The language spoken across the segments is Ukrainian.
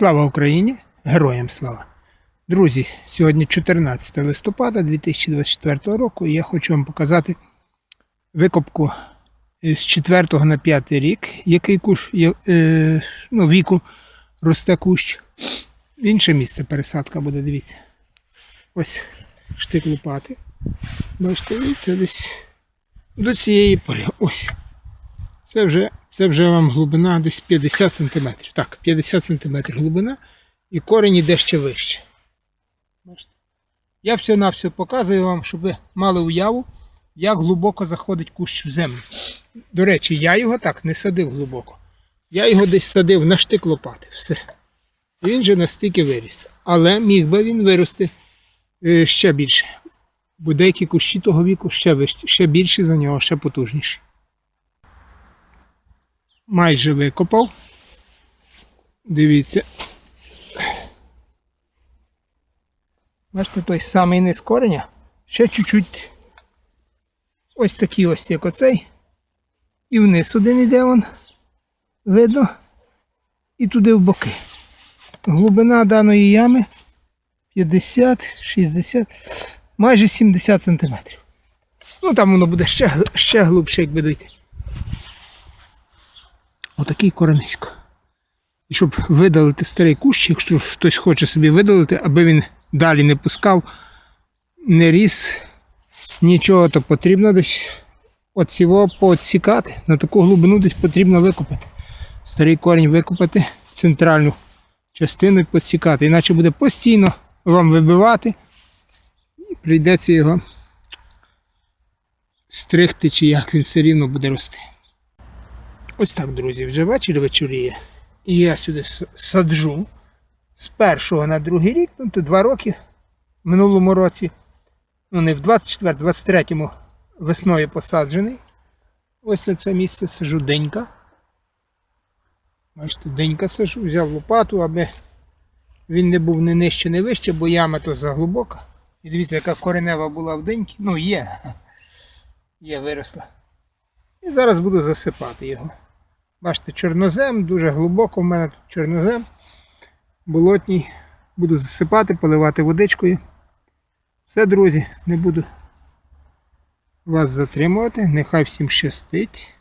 Слава Україні! Героям слава! Друзі, сьогодні 14 листопада 2024 року і я хочу вам показати викопку з 4 на 5 рік, який куш, е, ну, віку росте кущ. Інше місце пересадка буде, дивіться. Ось штик лопати. Бачите, це десь до цієї пори. Ось. Це вже, це вже вам глибина десь 50 см. Так, 50 см глибина і корінь іде ще вище. Я все на все показую вам, щоб ви мали уяву, як глибоко заходить кущ в землю. До речі, я його так не садив глибоко. Я його десь садив на штик лопати. Все. Він же настільки виріс. Але міг би він вирости е, ще більше. Бо деякі кущі того віку ще вищі, ще більші за нього, ще потужніші майже викопав. Дивіться. Бачите, той самий низ кореня. Ще чуть-чуть ось такий ось, як оцей. І вниз один іде он. Видно. І туди в боки. Глибина даної ями 50, 60, майже 70 сантиметрів. Ну там воно буде ще, ще глибше, якби дойти. Отакий коренисько. І щоб видалити старий кущ, якщо хтось хоче собі видалити, аби він далі не пускав, не ріс, нічого, то потрібно десь от цього поотсікати. На таку глибину десь потрібно викопати. Старий корінь викопати, центральну частину і поотсікати. Іначе буде постійно вам вибивати і прийдеться його стригти, чи як він все рівно буде рости. Ось так, друзі, вже вечір вечоріє. І я сюди саджу з першого на другий рік, ну то два роки в минулому році. Ну не в 24, 23-му весною посаджений. Ось на це місце сажу денька. Бачите, денька сажу, взяв лопату, аби він не був не нижче, не вище, бо яма то заглибока. І дивіться, яка коренева була в деньки. Ну є. Є, виросла. І зараз буду засипати його. Бачите, чорнозем, дуже глибоко в мене тут чорнозем. Болотній. Буду засипати, поливати водичкою. Все, друзі, не буду вас затримувати. Нехай всім щастить.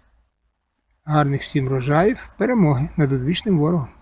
Гарних всім рожаїв, перемоги над одвічним ворогом.